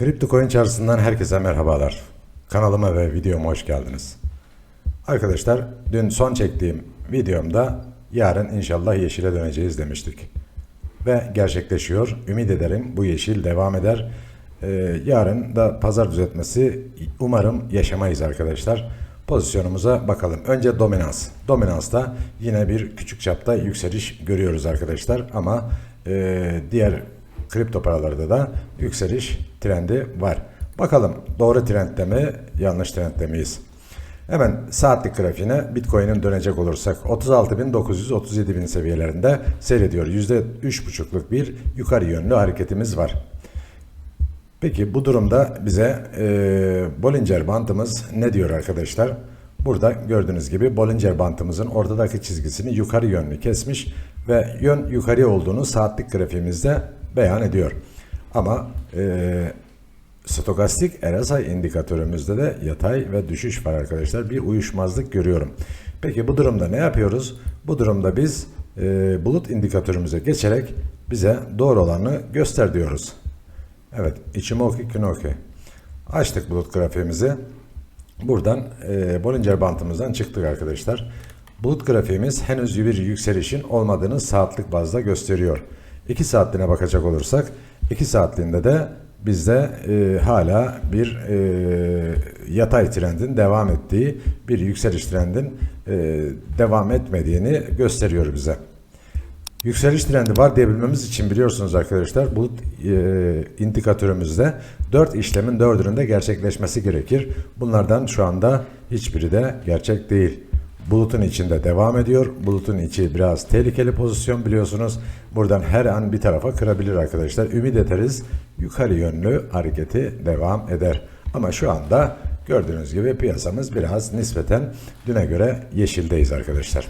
Kripto Coin çarşısından herkese merhabalar. Kanalıma ve videoma hoş geldiniz. Arkadaşlar dün son çektiğim videomda yarın inşallah yeşile döneceğiz demiştik. Ve gerçekleşiyor. Ümit ederim bu yeşil devam eder. Ee, yarın da pazar düzeltmesi umarım yaşamayız arkadaşlar. Pozisyonumuza bakalım. Önce dominans. Dominansta yine bir küçük çapta yükseliş görüyoruz arkadaşlar. Ama e, diğer kripto paralarda da yükseliş trendi var. Bakalım doğru trendde mi, yanlış trendde miyiz? Hemen saatlik grafiğine Bitcoin'in dönecek olursak 36.900-37.000 seviyelerinde seyrediyor. %3,5'luk bir yukarı yönlü hareketimiz var. Peki bu durumda bize e, Bollinger bantımız ne diyor arkadaşlar? Burada gördüğünüz gibi Bollinger bantımızın ortadaki çizgisini yukarı yönlü kesmiş ve yön yukarı olduğunu saatlik grafiğimizde beyan ediyor. Ama e, stokastik RSI indikatörümüzde de yatay ve düşüş var arkadaşlar. Bir uyuşmazlık görüyorum. Peki bu durumda ne yapıyoruz? Bu durumda biz e, bulut indikatörümüze geçerek bize doğru olanı göster diyoruz. Evet, Ichimoku Kinoki. Açtık bulut grafiğimizi. Buradan e, Bollinger bantımızdan çıktık arkadaşlar. Bulut grafiğimiz henüz bir yükselişin olmadığını saatlik bazda gösteriyor. 2 saatliğine bakacak olursak 2 saatliğinde de bizde e, hala bir e, yatay trendin devam ettiği bir yükseliş trendin e, devam etmediğini gösteriyor bize. Yükseliş trendi var diyebilmemiz için biliyorsunuz arkadaşlar bu e, indikatörümüzde 4 işlemin 4'ünün de gerçekleşmesi gerekir. Bunlardan şu anda hiçbiri de gerçek değil. Bulutun içinde devam ediyor. Bulutun içi biraz tehlikeli pozisyon biliyorsunuz. Buradan her an bir tarafa kırabilir arkadaşlar. Ümit ederiz yukarı yönlü hareketi devam eder. Ama şu anda gördüğünüz gibi piyasamız biraz nispeten düne göre yeşildeyiz arkadaşlar.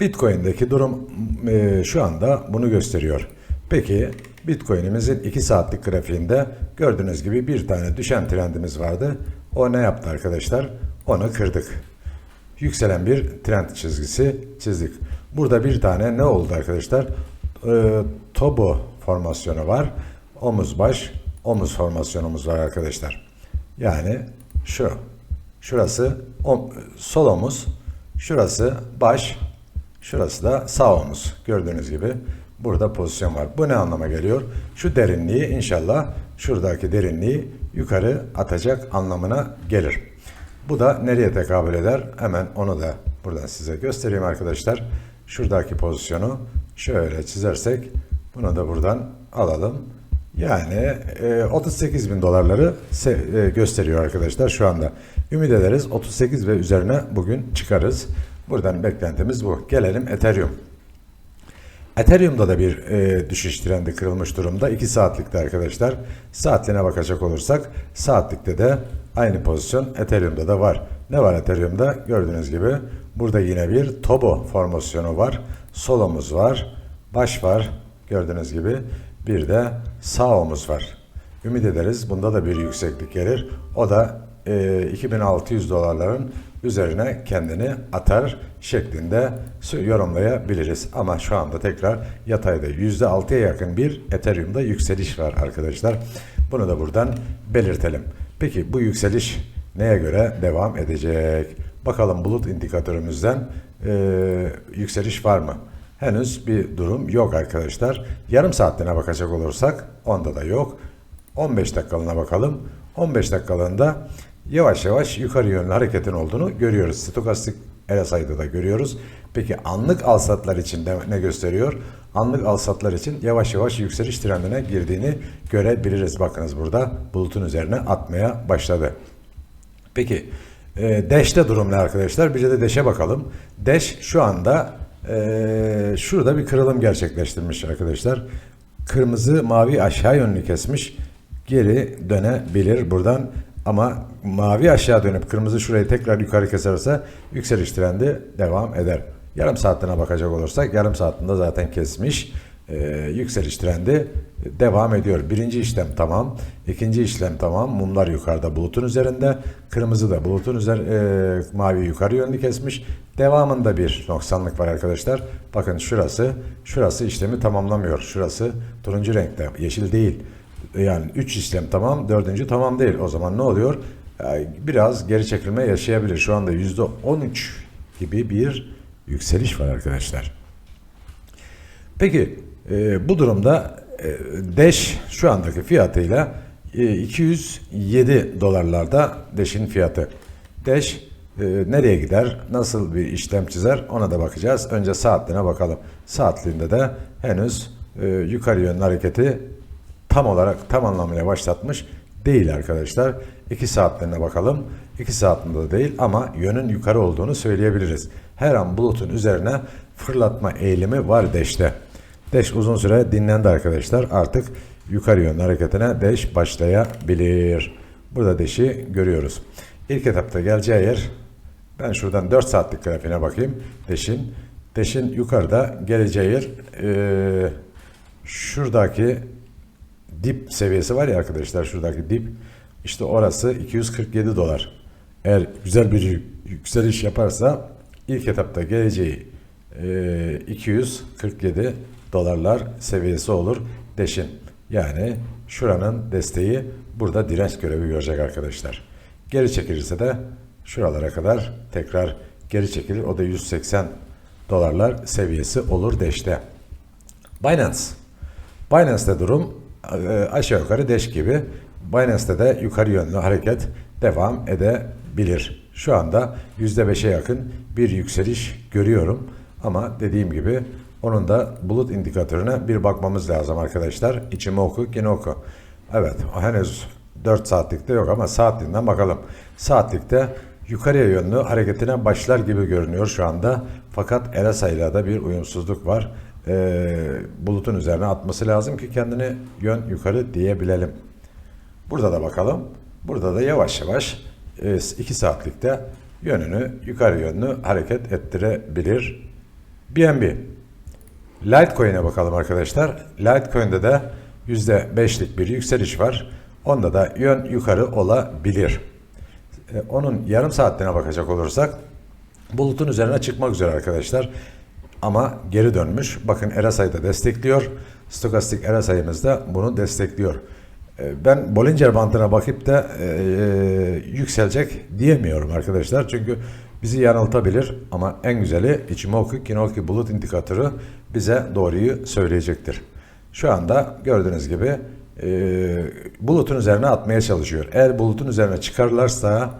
Bitcoin'deki durum e, şu anda bunu gösteriyor. Peki Bitcoin'imizin 2 saatlik grafiğinde gördüğünüz gibi bir tane düşen trendimiz vardı. O ne yaptı arkadaşlar? Onu kırdık. Yükselen bir trend çizgisi çizdik. Burada bir tane ne oldu arkadaşlar? E, Tobo formasyonu var. Omuz baş, omuz formasyonumuz var arkadaşlar. Yani şu. Şurası om, sol omuz, şurası baş, Şurası da sağ omuz. Gördüğünüz gibi burada pozisyon var. Bu ne anlama geliyor? Şu derinliği inşallah şuradaki derinliği yukarı atacak anlamına gelir. Bu da nereye tekabül eder? Hemen onu da buradan size göstereyim arkadaşlar. Şuradaki pozisyonu şöyle çizersek bunu da buradan alalım. Yani e, 38 bin dolarları e, gösteriyor arkadaşlar şu anda. Ümit ederiz 38 ve üzerine bugün çıkarız. Buradan beklentimiz bu. Gelelim Ethereum. Ethereum'da da bir e, düşüş trendi kırılmış durumda. 2 saatlikte arkadaşlar. Saatliğine bakacak olursak saatlikte de aynı pozisyon Ethereum'da da var. Ne var Ethereum'da? Gördüğünüz gibi burada yine bir Tobo formasyonu var. Sol omuz var. Baş var. Gördüğünüz gibi bir de sağ omuz var. Ümit ederiz bunda da bir yükseklik gelir. O da e, 2600 dolarların üzerine kendini atar şeklinde yorumlayabiliriz. Ama şu anda tekrar yatayda %6'ya yakın bir Ethereum'da yükseliş var arkadaşlar. Bunu da buradan belirtelim. Peki bu yükseliş neye göre devam edecek? Bakalım bulut indikatörümüzden e, yükseliş var mı? Henüz bir durum yok arkadaşlar. Yarım saatliğine bakacak olursak onda da yok. 15 dakikalığına bakalım. 15 dakikalığında yavaş yavaş yukarı yönlü hareketin olduğunu görüyoruz. Stokastik RSI'da da görüyoruz. Peki anlık alsatlar için de ne gösteriyor? Anlık alsatlar için yavaş yavaş yükseliş trendine girdiğini görebiliriz. Bakınız burada bulutun üzerine atmaya başladı. Peki e, Dash'te durum ne arkadaşlar? Bir de Dash'e bakalım. Dash şu anda e, şurada bir kırılım gerçekleştirmiş arkadaşlar. Kırmızı mavi aşağı yönlü kesmiş. Geri dönebilir buradan ama mavi aşağı dönüp kırmızı şurayı tekrar yukarı keserse yükseliş trendi devam eder. Yarım saatine bakacak olursak yarım saatinde zaten kesmiş. Ee, yükseliş trendi devam ediyor. Birinci işlem tamam. ikinci işlem tamam. Mumlar yukarıda bulutun üzerinde. Kırmızı da bulutun üzeri e, mavi yukarı yönlü kesmiş. Devamında bir noksanlık var arkadaşlar. Bakın şurası şurası işlemi tamamlamıyor. Şurası turuncu renkte. Yeşil değil. Yani 3 işlem tamam, dördüncü tamam değil. O zaman ne oluyor? Yani biraz geri çekilme yaşayabilir. Şu anda %13 gibi bir yükseliş var arkadaşlar. Peki e, bu durumda e, Dash şu andaki fiyatıyla e, 207 dolarlarda Dash'in fiyatı. Dash e, nereye gider, nasıl bir işlem çizer ona da bakacağız. Önce saatliğine bakalım. Saatliğinde de henüz e, yukarı yönlü hareketi tam olarak tam anlamıyla başlatmış değil arkadaşlar. 2 saatlerine bakalım. 2 saatinde de değil ama yönün yukarı olduğunu söyleyebiliriz. Her an bulutun üzerine fırlatma eğilimi var Dash'te. Dash uzun süre dinlendi arkadaşlar. Artık yukarı yönlü hareketine Dash başlayabilir. Burada Dash'i görüyoruz. İlk etapta geleceği yer ben şuradan 4 saatlik grafiğine bakayım. Dash'in Dash'in yukarıda geleceği yer eee, şuradaki dip seviyesi var ya arkadaşlar şuradaki dip işte orası 247 dolar. Eğer güzel bir yükseliş yaparsa ilk etapta geleceği e, 247 dolarlar seviyesi olur deşin. Yani şuranın desteği burada direnç görevi görecek arkadaşlar. Geri çekilirse de şuralara kadar tekrar geri çekilir. O da 180 dolarlar seviyesi olur deşte. Binance. Binance'te durum aşağı yukarı deş gibi. Binance'te de yukarı yönlü hareket devam edebilir. Şu anda %5'e yakın bir yükseliş görüyorum. Ama dediğim gibi onun da bulut indikatörüne bir bakmamız lazım arkadaşlar. İçimi oku, yine oku. Evet, henüz 4 saatlikte yok ama saatliğinden bakalım. Saatlikte yukarıya yönlü hareketine başlar gibi görünüyor şu anda. Fakat RSI ile de bir uyumsuzluk var. Ee, bulutun üzerine atması lazım ki kendini yön yukarı diyebilelim. Burada da bakalım. Burada da yavaş yavaş 2 saatlikte yönünü yukarı yönlü hareket ettirebilir. BNB. Litecoin'e bakalım arkadaşlar. Litecoin'de de %5'lik bir yükseliş var. Onda da yön yukarı olabilir. E, onun yarım saatliğine bakacak olursak bulutun üzerine çıkmak üzere arkadaşlar. Ama geri dönmüş. Bakın RSI da destekliyor. Stokastik RSI'miz de bunu destekliyor. E, Ben Bollinger Bandı'na bakıp da e, e, yükselecek diyemiyorum arkadaşlar. Çünkü bizi yanıltabilir ama en güzeli Ichimoku Kinoki bulut indikatörü bize doğruyu söyleyecektir. Şu anda gördüğünüz gibi e, bulutun üzerine atmaya çalışıyor. Eğer bulutun üzerine çıkarlarsa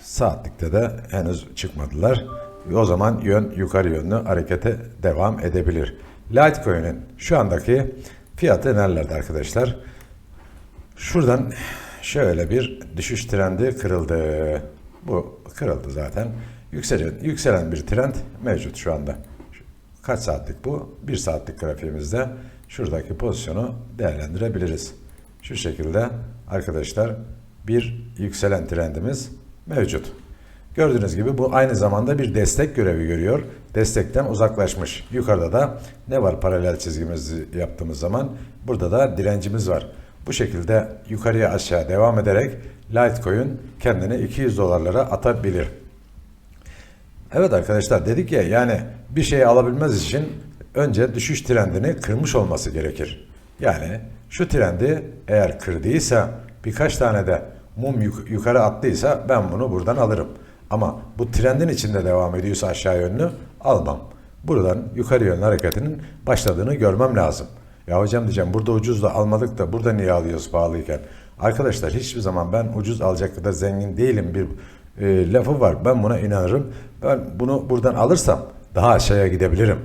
saatlikte de henüz çıkmadılar. O zaman yön yukarı yönlü harekete devam edebilir. Litecoin'in şu andaki fiyatı nerelerde arkadaşlar? Şuradan şöyle bir düşüş trendi kırıldı. Bu kırıldı zaten. Yükselen, yükselen bir trend mevcut şu anda. Kaç saatlik bu? Bir saatlik grafiğimizde şuradaki pozisyonu değerlendirebiliriz. Şu şekilde arkadaşlar bir yükselen trendimiz mevcut. Gördüğünüz gibi bu aynı zamanda bir destek görevi görüyor. Destekten uzaklaşmış. Yukarıda da ne var paralel çizgimizi yaptığımız zaman? Burada da direncimiz var. Bu şekilde yukarıya aşağı devam ederek Litecoin kendini 200 dolarlara atabilir. Evet arkadaşlar dedik ya yani bir şeyi alabilmez için önce düşüş trendini kırmış olması gerekir. Yani şu trendi eğer kırdıysa birkaç tane de mum yuk- yukarı attıysa ben bunu buradan alırım. Ama bu trendin içinde devam ediyorsa aşağı yönlü almam. Buradan yukarı yönlü hareketinin başladığını görmem lazım. Ya hocam diyeceğim burada ucuz da almadık da burada niye alıyoruz pahalıyken? Arkadaşlar hiçbir zaman ben ucuz alacak kadar zengin değilim bir e, lafı var. Ben buna inanırım. Ben bunu buradan alırsam daha aşağıya gidebilirim.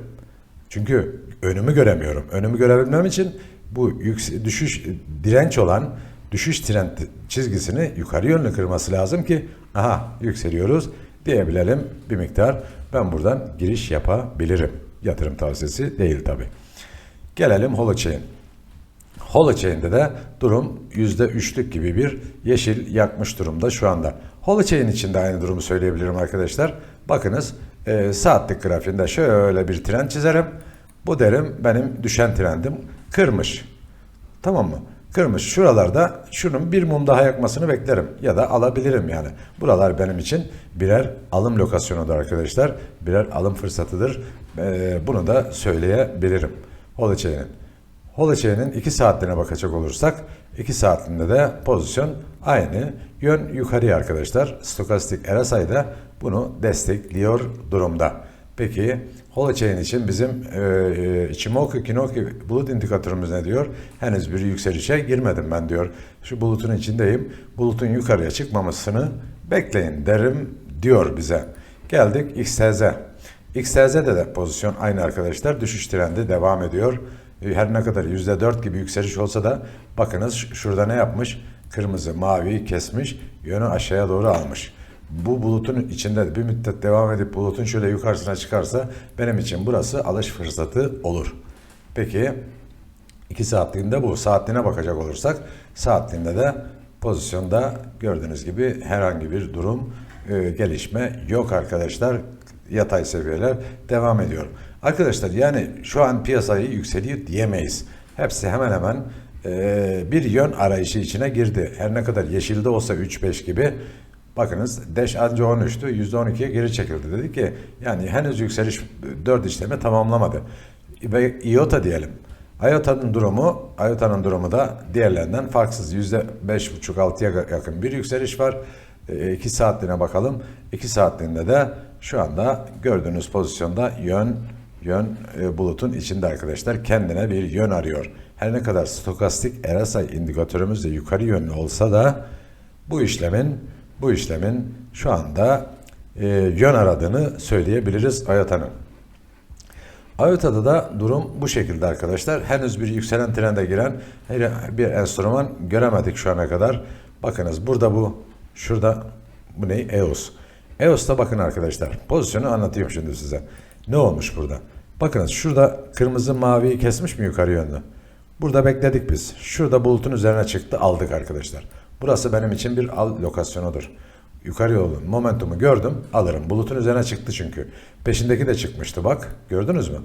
Çünkü önümü göremiyorum. Önümü görebilmem için bu yüks- düşüş direnç olan düşüş trend çizgisini yukarı yönlü kırması lazım ki aha yükseliyoruz diyebilelim bir miktar. Ben buradan giriş yapabilirim. Yatırım tavsiyesi değil tabi. Gelelim Holochain. Holochain'de de durum %3'lük gibi bir yeşil yakmış durumda şu anda. Holochain için de aynı durumu söyleyebilirim arkadaşlar. Bakınız e, saatlik grafiğinde şöyle bir trend çizerim. Bu derim benim düşen trendim. Kırmış. Tamam mı? Kırmış. Şuralarda şunun bir mum daha yakmasını beklerim. Ya da alabilirim yani. Buralar benim için birer alım lokasyonudur arkadaşlar. Birer alım fırsatıdır. E, bunu da söyleyebilirim. Holochain'in. Holochain'in 2 saatliğine bakacak olursak 2 saatliğinde de pozisyon aynı. Yön yukarıya arkadaşlar. Stokastik RSI de bunu destekliyor durumda. Peki Holochain için bizim e, e, Ichimoku Kinoki bulut indikatörümüz ne diyor? Henüz bir yükselişe girmedim ben diyor. Şu bulutun içindeyim. Bulutun yukarıya çıkmamasını bekleyin derim diyor bize. Geldik XTZ. XTZ'de de pozisyon aynı arkadaşlar. Düşüş trendi devam ediyor. E, Her ne kadar %4 gibi yükseliş olsa da bakınız şurada ne yapmış? Kırmızı maviyi kesmiş, yönü aşağıya doğru almış. Bu bulutun içinde bir müddet devam edip bulutun şöyle yukarısına çıkarsa benim için burası alış fırsatı olur. Peki 2 saatliğinde bu. Saatliğine bakacak olursak saatliğinde de pozisyonda gördüğünüz gibi herhangi bir durum e, gelişme yok arkadaşlar. Yatay seviyeler devam ediyor. Arkadaşlar yani şu an piyasayı yükseliyor diyemeyiz. Hepsi hemen hemen e, bir yön arayışı içine girdi. Her ne kadar yeşilde olsa 3-5 gibi Bakınız Dash anca 13'tü. %12'ye geri çekildi. Dedi ki yani henüz yükseliş 4 işlemi tamamlamadı. Ve IOTA diyelim. IOTA'nın durumu, IOTA'nın durumu da diğerlerinden farksız. %5,5-6'ya yakın bir yükseliş var. 2 saatliğine bakalım. 2 saatliğinde de şu anda gördüğünüz pozisyonda yön yön e, bulutun içinde arkadaşlar kendine bir yön arıyor. Her ne kadar stokastik RSI indikatörümüz de yukarı yönlü olsa da bu işlemin bu işlemin şu anda e, yön aradığını söyleyebiliriz IOTA'nın. IOTA'da da durum bu şekilde arkadaşlar. Henüz bir yükselen trende giren bir enstrüman göremedik şu ana kadar. Bakınız burada bu, şurada bu ne? EOS. EOS'ta bakın arkadaşlar. Pozisyonu anlatayım şimdi size. Ne olmuş burada? Bakınız şurada kırmızı maviyi kesmiş mi yukarı yönlü? Burada bekledik biz. Şurada bulutun üzerine çıktı aldık arkadaşlar. Burası benim için bir al lokasyonudur. Yukarı yolun momentumu gördüm alırım. Bulutun üzerine çıktı çünkü. Peşindeki de çıkmıştı bak gördünüz mü?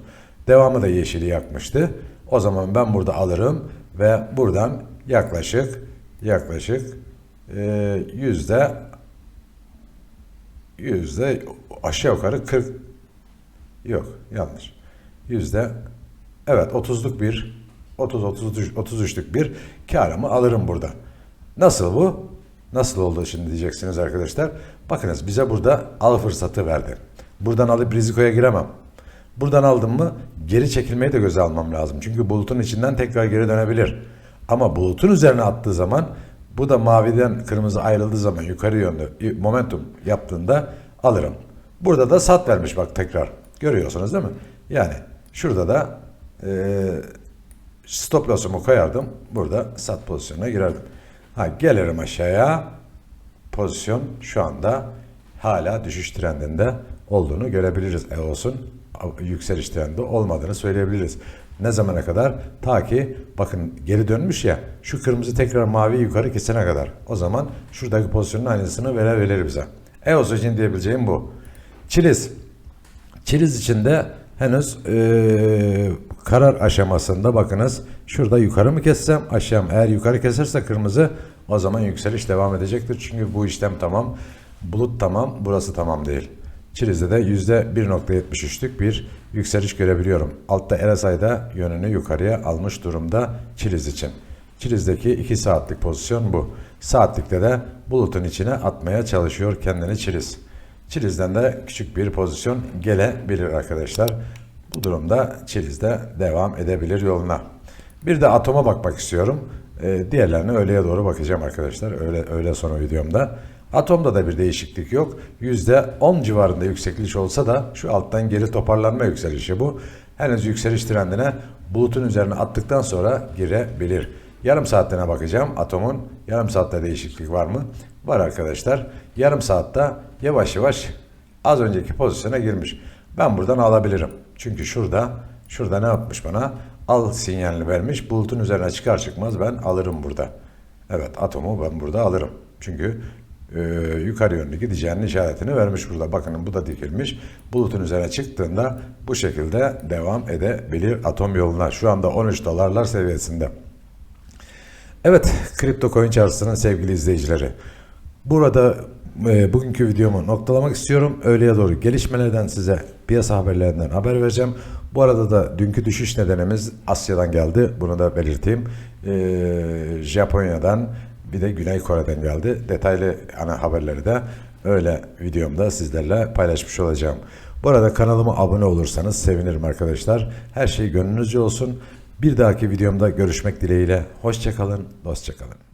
Devamı da yeşili yakmıştı. O zaman ben burada alırım ve buradan yaklaşık yaklaşık yüzde yüzde aşağı yukarı 40 yok yanlış. Yüzde evet 30'luk bir 30 33 33'lük bir karımı alırım burada. Nasıl bu? Nasıl oldu şimdi diyeceksiniz arkadaşlar. Bakınız bize burada al fırsatı verdi. Buradan alıp rizikoya giremem. Buradan aldım mı geri çekilmeyi de göze almam lazım. Çünkü bulutun içinden tekrar geri dönebilir. Ama bulutun üzerine attığı zaman bu da maviden kırmızı ayrıldığı zaman yukarı yönlü momentum yaptığında alırım. Burada da sat vermiş bak tekrar. Görüyorsunuz değil mi? Yani şurada da e, stop loss'umu koyardım. Burada sat pozisyonuna girerdim. Ha, gelirim aşağıya. Pozisyon şu anda hala düşüş trendinde olduğunu görebiliriz. EOS'un yükseliş trendi olmadığını söyleyebiliriz. Ne zamana kadar? Ta ki bakın geri dönmüş ya şu kırmızı tekrar mavi yukarı kesene kadar. O zaman şuradaki pozisyonun aynısını verebilir bize. EOS için diyebileceğim bu. Çiliz. Çiliz içinde henüz ee, karar aşamasında bakınız şurada yukarı mı kessem aşağı mı? Eğer yukarı keserse kırmızı o zaman yükseliş devam edecektir. Çünkü bu işlem tamam. Bulut tamam. Burası tamam değil. Çiliz'de de %1.73'lük bir yükseliş görebiliyorum. Altta RSI'da yönünü yukarıya almış durumda Çiliz için. Çiliz'deki 2 saatlik pozisyon bu. Saatlikte de bulutun içine atmaya çalışıyor kendini Çiliz. Çiliz'den de küçük bir pozisyon gelebilir arkadaşlar. Bu durumda Çiliz'de devam edebilir yoluna. Bir de atoma bakmak istiyorum. Ee, diğerlerine öğleye doğru bakacağım arkadaşlar. Öğle, öğle sonu videomda. Atomda da bir değişiklik yok. %10 civarında yüksekliş olsa da şu alttan geri toparlanma yükselişi bu. Henüz yükseliş trendine bulutun üzerine attıktan sonra girebilir. Yarım saatliğine bakacağım. Atomun yarım saatte değişiklik var mı? Var arkadaşlar. Yarım saatte yavaş yavaş az önceki pozisyona girmiş. Ben buradan alabilirim. Çünkü şurada şurada ne yapmış bana? Al sinyalini vermiş. Bulutun üzerine çıkar çıkmaz ben alırım burada. Evet atomu ben burada alırım. Çünkü e, yukarı yönlü gideceğinin işaretini vermiş burada. Bakın bu da dikilmiş. Bulutun üzerine çıktığında bu şekilde devam edebilir atom yoluna. Şu anda 13 dolarlar seviyesinde. Evet, kripto coin çarşısının sevgili izleyicileri. Burada e, bugünkü videomu noktalamak istiyorum. Öğleye doğru gelişmelerden size piyasa haberlerinden haber vereceğim. Bu arada da dünkü düşüş nedenimiz Asya'dan geldi. Bunu da belirteyim. E, Japonya'dan bir de Güney Kore'den geldi. Detaylı ana haberleri de öyle videomda sizlerle paylaşmış olacağım. Bu arada kanalıma abone olursanız sevinirim arkadaşlar. Her şey gönlünüzce olsun. Bir dahaki videomda görüşmek dileğiyle. Hoşçakalın, dostçakalın.